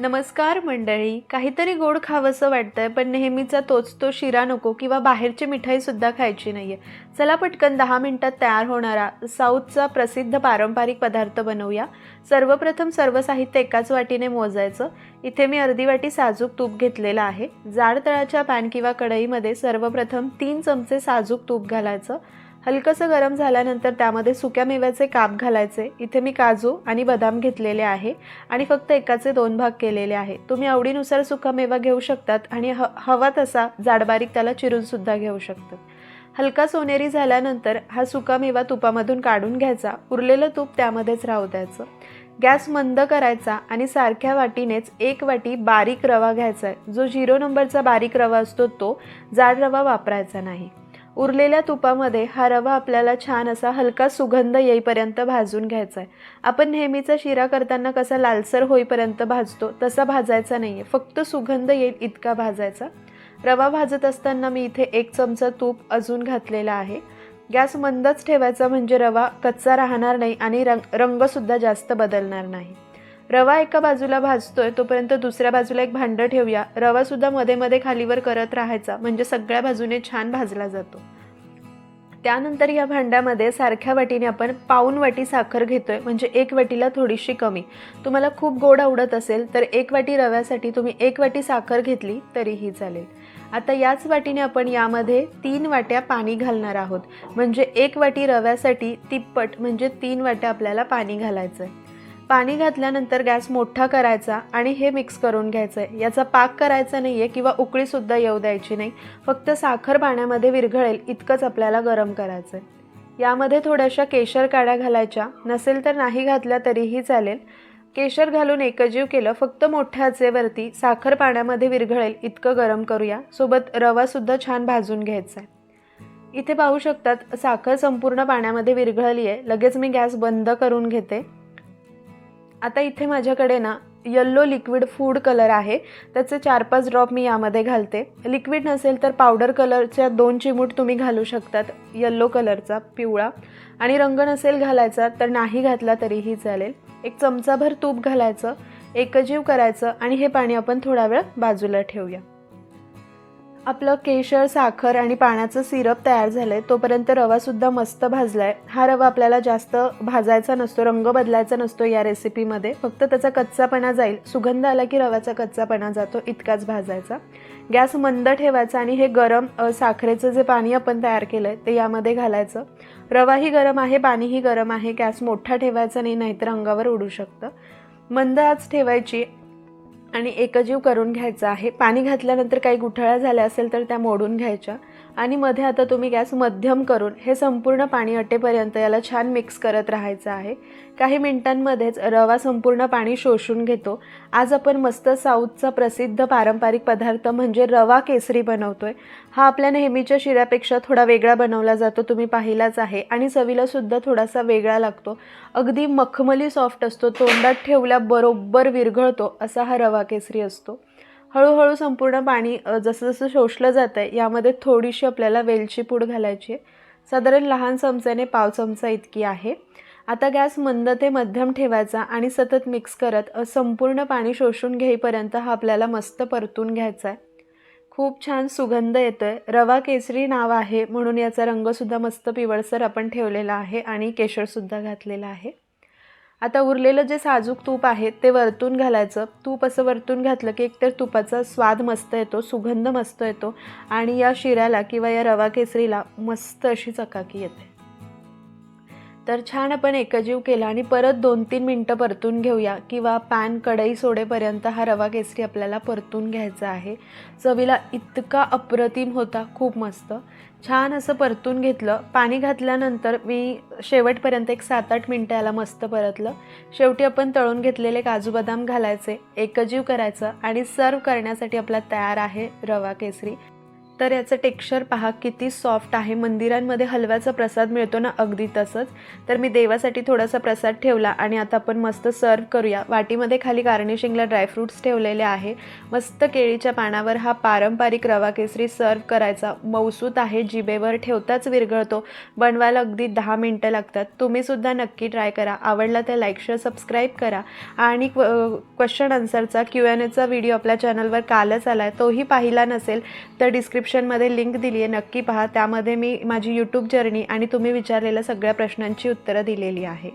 नमस्कार मंडळी. काहीतरी गोड खावंसं वाटतंय पण नेहमीचा तोच तो शिरा नको किंवा बाहेरची मिठाईसुद्धा खायची नाही आहे चला पटकन दहा मिनिटात तयार होणारा साऊथचा प्रसिद्ध पारंपरिक पदार्थ बनवूया. सर्वप्रथम सर्व साहित्य एकाच वाटीने मोजायचं. इथे मी अर्धी वाटी साजूक तूप घेतलेलं आहे. जाड तळाच्या पॅन किंवा कढईमध्ये सर्वप्रथम तीन चमचे साजूक तूप घालायचं. हलकंसं गरम झाल्यानंतर त्यामध्ये सुक्या मेव्याचे काप घालायचे. इथे मी काजू आणि बदाम घेतलेले आहे आणि फक्त एकाचे दोन भाग केलेले आहे. तुम्ही आवडीनुसार सुका मेवा घेऊ शकतात आणि ह हवा तसा जाडबारीक त्याला चिरूनसुद्धा घेऊ शकतात. हलका सोनेरी झाल्यानंतर हा सुका मेवा तुपामधून काढून घ्यायचा. उरलेलं तूप त्यामध्येच राहू द्यायचं. गॅस मंद करायचा आणि सारख्या वाटीनेच एक वाटी बारीक रवा घ्यायचा आहे. जो झिरो नंबरचा बारीक रवा असतो तो जाड रवा वापरायचा नाही. उरलेल्या तुपामध्ये हा रवा आपल्याला छान असा हलका सुगंध येईपर्यंत भाजून घ्यायचा आहे आपण नेहमीचा शिरा करताना कसा लालसर होईपर्यंत भाजतो तसा भाजायचा नाही आहे फक्त सुगंध येईल इतका भाजायचा. रवा भाजत असताना मी इथे एक चमचा तूप अजून घातलेला आहे. गॅस मंदच ठेवायचा म्हणजे रवा कच्चा राहणार नाही आणि रंग रंगसुद्धा जास्त बदलणार नाही. रवा एका बाजूला भाजतोय तोपर्यंत दुसऱ्या बाजूला एक भांडं ठेवूया. रवासुद्धा मध्ये मध्ये खालीवर करत राहायचा म्हणजे सगळ्या बाजूने छान भाजला जातो. त्यानंतर या भांड्यामध्ये सारख्या वाटीने आपण पाऊन वाटी साखर घेतोय म्हणजे एक वाटीला थोडीशी कमी. तुम्हाला खूप गोड आवडत असेल तर एक वाटी रव्यासाठी तुम्ही एक वाटी साखर घेतली तरीही चालेल. आता याच वाटीने आपण यामध्ये तीन वाट्या पाणी घालणार आहोत. म्हणजे एक वाटी रव्यासाठी तिप्पट म्हणजे तीन वाट्या आपल्याला पाणी घालायचं आहे पाणी घातल्यानंतर गॅस मोठा करायचा आणि हे मिक्स करून घ्यायचं आहे याचा पाक करायचा नाही आहे किंवा उकळीसुद्धा येऊ द्यायची नाही. फक्त साखर पाण्यामध्ये विरघळेल इतकंच आपल्याला गरम करायचं आहे यामध्ये थोड्याशा केशर काड्या घालायच्या. नसेल तर नाही घातल्या तरीही चालेल. केशर घालून एकजीव केलं फक्त मोठ्या आचेवरती साखर पाण्यामध्ये विरघळेल इतकं गरम करूया. सोबत रवासुद्धा छान भाजून घ्यायचा आहे इथे पाहू शकतात साखर संपूर्ण पाण्यामध्ये विरघळली आहे लगेच मी गॅस बंद करून घेते. आता इथे माझ्याकडे ना यल्लो लिक्विड फूड कलर आहे. त्याचे चार पाच ड्रॉप मी यामध्ये घालते. लिक्विड नसेल तर पावडर कलरच्या दोन चिमूट तुम्ही घालू शकतात. यल्लो कलरचा पिवळा. आणि रंग नसेल घालायचा तर नाही घातला तरीही चालेल. एक चमचाभर तूप घालायचं एकजीव करायचं आणि हे पाणी आपण थोडा वेळ बाजूला ठेवूया. आपलं केशर साखर आणि पाण्याचं सिरप तयार झालं आहे तोपर्यंत रवासुद्धा मस्त भाजला आहे हा रवा आपल्याला जास्त भाजायचा नसतो रंग बदलायचा नसतो या रेसिपीमध्ये. फक्त त्याचा कच्चापणा जाईल. सुगंध आला की रव्याचा कच्चापणा जातो इतकाच भाजायचा. गॅस मंद ठेवायचा आणि हे गरम साखरेचं जे पाणी आपण तयार केलं आहे ते यामध्ये घालायचं. रवाही गरम आहे पाणीही गरम आहे गॅस मोठा ठेवायचा नाही नाहीतर अंगावर उडू शकतं. मंद आज ठेवायची. आणि एकजीव करून घ्यायचा आहे. पाणी घातल्यानंतर काही गुठळ्या झाल्या असेल तर त्या मोडून घ्यायच्या. आणि मध्ये आता तुम्ही गॅस मध्यम करून हे संपूर्ण पाणी अटेपर्यंत याला छान मिक्स करत राहायचं आहे. काही मिनिटांमध्येच रवा संपूर्ण पाणी शोषून घेतो. आज आपण मस्त साऊथचा प्रसिद्ध पारंपरिक पदार्थ म्हणजे रवा केसरी बनवतोय. हा आपल्या नेहमीच्या शिऱ्यापेक्षा थोडा वेगळा बनवला जातो तुम्ही पाहिलाच आहे. आणि चवीला सुद्धा थोडासा वेगळा लागतो. अगदी मखमली सॉफ्ट असतो तोंडात ठेवल्या बरोबर विरघळतो असा हा रवा केसरी असतो. हळूहळू संपूर्ण पाणी जसं जसं शोषलं जातं आहे यामध्ये थोडीशी आपल्याला वेलची पूड घालायची आहे. साधारण लहान चमच्याने पाव चमचा इतकी आहे. आता गॅस मंद ते मध्यम ठेवायचा आणि सतत मिक्स करत संपूर्ण पाणी शोषून घेईपर्यंत हा आपल्याला मस्त परतून घ्यायचा आहे. खूप छान सुगंध येतो आहे रवा केसरी नाव आहे म्हणून याचा रंगसुद्धा मस्त पिवळसर आपण ठेवलेला आहे आणि केशरसुद्धा घातलेला आहे. आता उरलेलं जे साजूक तूप आहे ते वरतून घालायचं. तूप असं वरतून घातलं की एकतर तुपाचा स्वाद मस्त येतो सुगंध मस्त येतो आणि या शिऱ्याला किंवा या रवा केसरीला मस्त अशी चकाकी येते. तर छान आपण एकजीव केला आणि परत दोन तीन मिनटं परतून घेऊया किंवा पॅन कढई सोडेपर्यंत हा रवा केसरी आपल्याला परतून घ्यायचा आहे. चवीला इतका अप्रतिम होता खूप मस्त. छान असं परतून घेतलं. पाणी घातल्यानंतर मी शेवटपर्यंत एक सात आठ मिनटं याला मस्त परतलं. शेवटी आपण तळून घेतलेले काजू बदाम घालायचे एकजीव करायचं आणि सर्व करण्यासाठी आपला तयार आहे रवा केसरी. तर याचं टेक्स्चर पहा किती सॉफ्ट आहे. मंदिरांमध्ये हलव्याचा प्रसाद मिळतो ना अगदी तसंच. तर मी देवासाठी थोडासा प्रसाद ठेवला आणि आता आपण मस्त सर्व करूया. वाटीमध्ये खाली गार्निशिंगला ड्रायफ्रूट्स ठेवलेले आहे. मस्त केळीच्या पानावर हा पारंपरिक रवा केसरी सर्व करायचा. मौसूत आहे जिभेवर ठेवताच विरघळतो. बनवायला अगदी दहा मिनटं लागतात. तुम्हीसुद्धा नक्की ट्राय करा. आवडला तर लाईक शेअर सबस्क्राईब करा. आणि क्वेश्चन आन्सरचा क्यू एन एचा व्हिडिओ आपल्या चॅनलवर कालच आला आहे तोही पाहिला नसेल तर डिस्क्रिप्शन डिस्क्रिप्शनमध्ये लिंक दिली आहे नक्की पहा. त्यामध्ये मी माझी यूट्यूब जर्नी आणि तुम्ही विचारलेल्या सगळ्या प्रश्नांची उत्तरं दिलेली आहे.